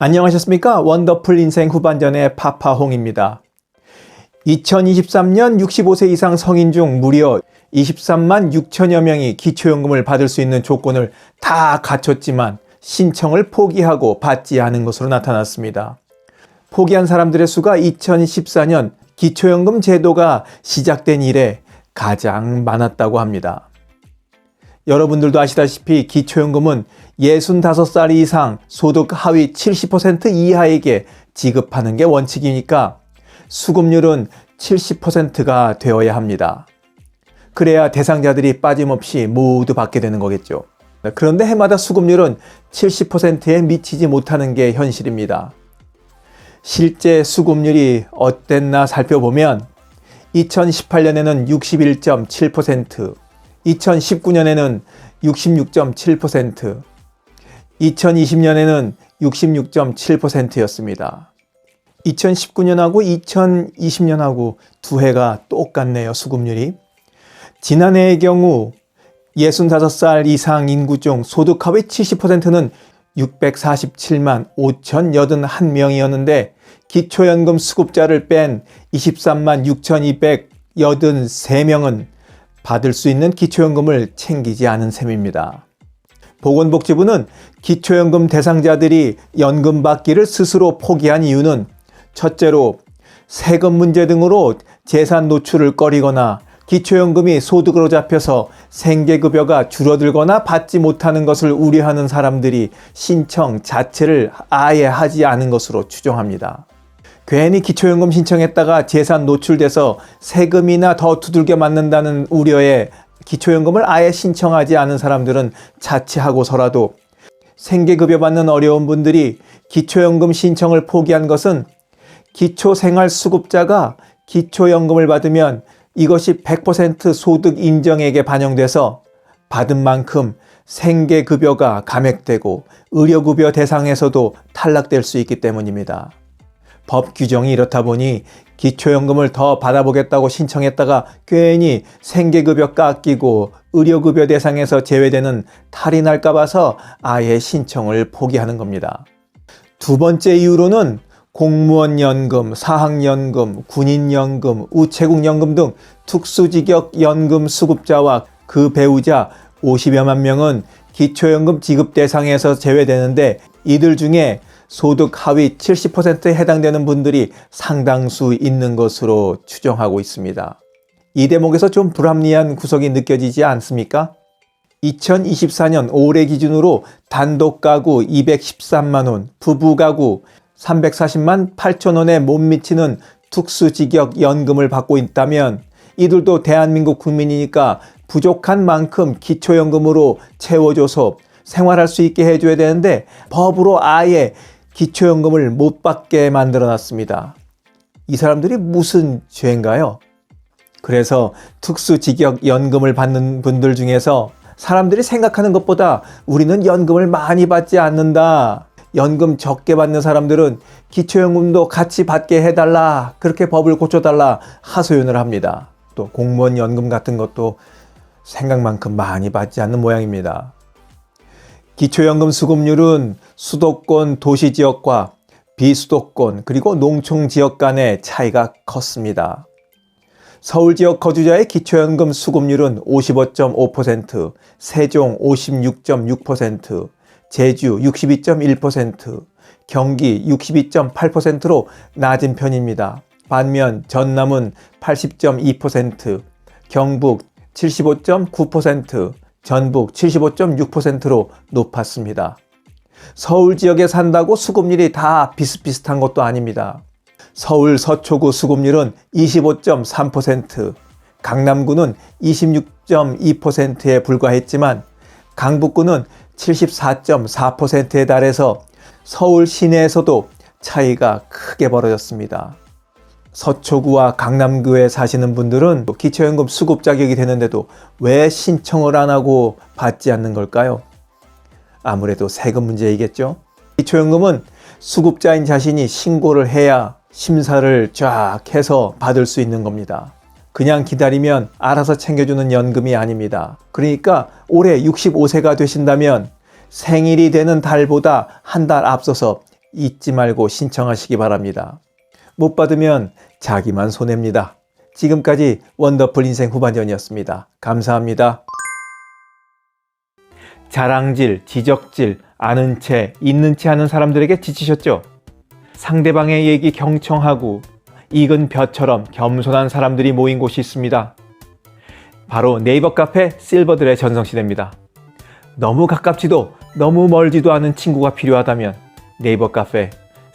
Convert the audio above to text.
안녕하셨습니까? 원더풀 인생 후반전의 파파홍입니다. 2023년 65세 이상 성인 중 무려 23만 6천여 명이 기초연금을 받을 수 있는 조건을 다 갖췄지만 신청을 포기하고 받지 않은 것으로 나타났습니다. 포기한 사람들의 수가 2014년 기초연금 제도가 시작된 이래 가장 많았다고 합니다. 여러분들도 아시다시피 기초연금은 65살 이상 소득 하위 70% 이하에게 지급하는 게 원칙이니까 수급률은 70%가 되어야 합니다. 그래야 대상자들이 빠짐없이 모두 받게 되는 거겠죠. 그런데 해마다 수급률은 70%에 미치지 못하는 게 현실입니다. 실제 수급률이 어땠나 살펴보면 2018년에는 61.7%, 2019년에는 66.7%, 2020년에는 66.7%였습니다. 2019년하고 2020년하고 두 해가 똑같네요, 수급률이. 지난해의 경우 65살 이상 인구 중 소득 하위 70%는 647만 5,081명이었는데 기초연금 수급자를 뺀 23만 6,283명은 받을 수 있는 기초연금을 챙기지 않은 셈입니다. 보건복지부는 기초연금 대상자들이 연금 받기를 스스로 포기한 이유는 첫째로 세금 문제 등으로 재산 노출을 꺼리거나 기초연금이 소득으로 잡혀서 생계급여가 줄어들거나 받지 못하는 것을 우려하는 사람들이 신청 자체를 아예 하지 않은 것으로 추정합니다. 괜히 기초연금 신청했다가 재산 노출돼서 세금이나 더 두들겨 맞는다는 우려에 기초연금을 아예 신청하지 않은 사람들은 자취하고서라도 생계급여 받는 어려운 분들이 기초연금 신청을 포기한 것은 기초생활수급자가 기초연금을 받으면 이것이 100% 소득 인정액에 반영돼서 받은 만큼 생계급여가 감액되고 의료급여 대상에서도 탈락될 수 있기 때문입니다. 법 규정이 이렇다 보니 기초연금을 더 받아보겠다고 신청했다가 괜히 생계급여 깎이고 의료급여 대상에서 제외되는 탈이 날까 봐서 아예 신청을 포기하는 겁니다. 두 번째 이유로는 공무원연금, 사학연금, 군인연금, 우체국연금 등 특수직역연금 수급자와 그 배우자 50여만 명은 기초연금 지급 대상에서 제외되는데 이들 중에 소득 하위 70%에 해당되는 분들이 상당수 있는 것으로 추정하고 있습니다. 이 대목에서 좀 불합리한 구석이 느껴지지 않습니까? 2024년 올해 기준으로 단독 가구 213만 원, 부부 가구 340만 8천 원에 못 미치는 특수직역 연금을 받고 있다면 이들도 대한민국 국민이니까 부족한 만큼 기초연금으로 채워줘서 생활할 수 있게 해줘야 되는데 법으로 아예 기초연금을 못 받게 만들어 놨습니다. 이 사람들이 무슨 죄인가요? 그래서 특수직역 연금을 받는 분들 중에서 사람들이 생각하는 것보다 우리는 연금을 많이 받지 않는다. 연금 적게 받는 사람들은 기초연금도 같이 받게 해달라. 그렇게 법을 고쳐달라. 하소연을 합니다. 또 공무원 연금 같은 것도 생각만큼 많이 받지 않는 모양입니다. 기초연금 수급률은 수도권 도시 지역과 비수도권 그리고 농촌 지역 간의 차이가 컸습니다. 서울 지역 거주자의 기초연금 수급률은 55.5%, 세종 56.6%, 제주 62.1%, 경기 62.8%로 낮은 편입니다. 반면 전남은 80.2%, 경북 75.9%, 전북 75.6%로 높았습니다. 서울 지역에 산다고 수급률이 다 비슷비슷한 것도 아닙니다. 서울 서초구 수급률은 25.3%, 강남구는 26.2%에 불과했지만 강북구는 74.4%에 달해서 서울 시내에서도 차이가 크게 벌어졌습니다. 서초구와 강남구에 사시는 분들은 기초연금 수급 자격이 되는데도 왜 신청을 안 하고 받지 않는 걸까요? 아무래도 세금 문제이겠죠. 기초연금은 수급자인 자신이 신고를 해야 심사를 쫙 해서 받을 수 있는 겁니다. 그냥 기다리면 알아서 챙겨주는 연금이 아닙니다. 그러니까 올해 65세가 되신다면 생일이 되는 달보다 한 달 앞서서 잊지 말고 신청하시기 바랍니다. 못 받으면 자기만 손해입니다. 지금까지 원더풀 인생 후반전이었습니다. 감사합니다. 자랑질, 지적질, 아는 채, 있는 채 하는 사람들에게 지치셨죠? 상대방의 얘기 경청하고 익은 벼처럼 겸손한 사람들이 모인 곳이 있습니다. 바로 네이버 카페 실버들의 전성시대입니다. 너무 가깝지도 너무 멀지도 않은 친구가 필요하다면 네이버 카페